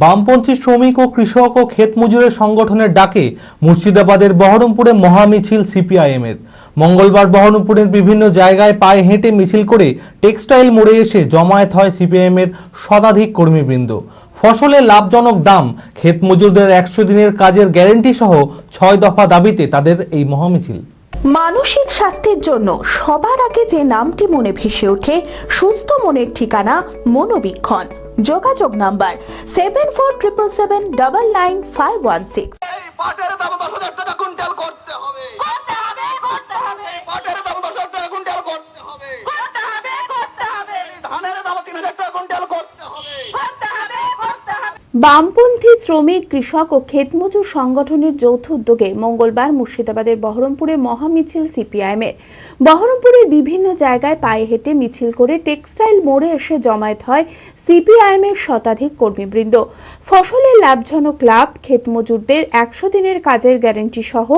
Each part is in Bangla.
বামপন্থী শ্রমিক ও কৃষক ও ক্ষেত মজুরের সংগঠনের ডাকে মুর্শিদাবাদের বহরমপুরে মহামিছিল সিপিআইএমের। মঙ্গলবার বহরমপুরের বিভিন্ন জায়গায় পায়ে হেঁটে মিছিল করে টেক্সটাইল মোড়ে এসে জমায়েত হয় সিপিআইএমের শতাধিক কর্মীবৃন্দ। ফসলের লাভজনক দাম, ক্ষেত মজুরদের একশো দিনের কাজের গ্যারেন্টি সহ ছয় দফা দাবিতে তাদের এই মহামিছিল। মানসিক স্বাস্থ্যের জন্য সবার আগে যে নামটি মনে ভেসে ওঠে, সুস্থ মনের ঠিকানা মনোবীক্ষণ। যোগাযোগ number seven four triple seven double nine five one six. এই পাটের দাম দশ হাজার টাকা কুইন্টাল করতে হবে। করতে হবে করতে হবে। পাটের দাম দশ হাজার টাকা কুইন্টাল করতে হবে। করতে হবে করতে ধানের দাম তিন হাজার টাকা কুইন্টাল করতে হবে করতে হবে করতে হবে বামপন্থী শ্রমিক, কৃষক ও ক্ষেতমজুর সংগঠনের যৌথ উদ্যোগে মঙ্গলবার মুর্শিদাবাদের বহরমপুরে মহামিছিল সিপিআইএমের বহরমপুরের বিভিন্ন জায়গায় পায়ে হেঁটে মিছিল করে টেক্সটাইল মোড়ে এসে জমায়েত হয় সিপিআইএমের শতাধিক কর্মীবৃন্দ। ফসলের লাভজনক লাভ ক্ষেতমজুরদের একশো দিনের কাজের গ্যারান্টি সহ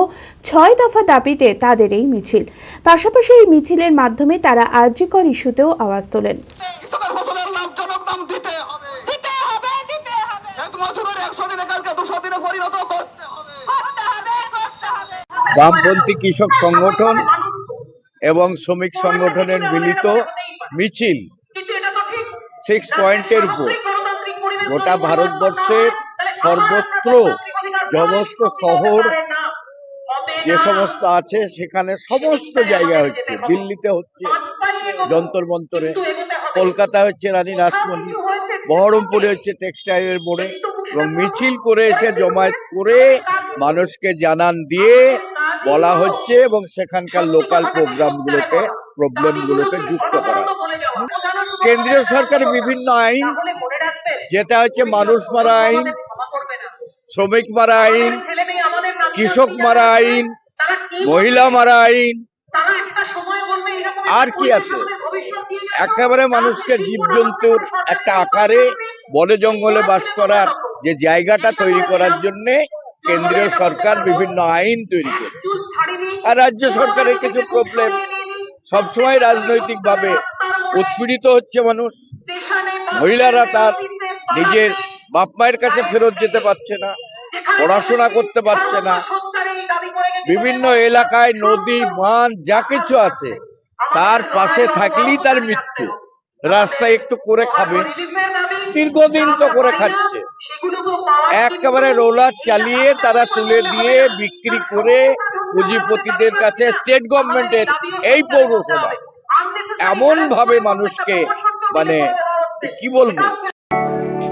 ছয় দফা দাবিতে তাদের এই মিছিল। পাশাপাশি এই মিছিলের মাধ্যমে তারা আর্যিকর ইস্যুতেও আওয়াজ তোলেন কৃষকের ফসলের লাভজনক দাম দিতে হবে দিতে হবে দিতে হবে এক মজুরের একশো দিনে কালকে দুশো দিনে পরিণত করতে হবে করতে হবে করতে হবে বামপন্থী কৃষক সংগঠন এবং শ্রমিক সংগঠনের মিলিত মিছিল সিক্স পয়েন্টের উপর। গোটা ভারতবর্ষের সর্বত্র সমস্ত শহর যে সমস্ত আছে, সেখানে সমস্ত জায়গা হচ্ছে। দিল্লিতে হচ্ছে যন্তর মন্তরে কলকাতা হচ্ছে রানী রাসমণি। বহরমপুরে হচ্ছে টেক্সটাইলের মোড়ে। এবং মিছিল করে এসে জমায়েত করে মানুষকে জানান দিয়ে বলা হচ্ছে এবং সেখানকার লোকাল প্রোগ্রামগুলোতে প্রবলেমগুলোকে যুক্ত করা কেন্দ্রীয় সরকারের বিভিন্ন আইন, যেটা হচ্ছে মানুষ মারা আইন, শ্রমিক মারা আইন, কৃষক মারা আইন, মহিলা মারা আইন, আর কি আছে? একেবারে মানুষকে জীবজন্তুর একটা আকারে বনে জঙ্গলে বাস করার যে জায়গাটা তৈরি করার জন্য কেন্দ্রীয় সরকার বিভিন্ন আইন তৈরি করে আর রাজ্য সরকারের কিছু প্রবলেম সবসময় রাজনৈতিক ভাবে উৎপীড়িত হচ্ছে মানুষ। মহিলারা তার নিজের বাপ মায়ের কাছে ফেরত যেতে পারছে না পড়াশোনা করতে পারছে না। বিভিন্ন এলাকায় নদী বাঁধ যা কিছু আছে তার পাশে থাকলেই তার মৃত্যু। রাস্তায় একটু করে খাবে। দীর্ঘদিন তো করে খাচ্ছে। একেবারে রোলার চালিয়ে তারা তুলে দিয়ে বিক্রি করে পুঁজিপতিদের কাছে স্টেট গভর্নমেন্টের এই পৌরসভা। এমন ভাবে মানুষকে মানে কি বলব?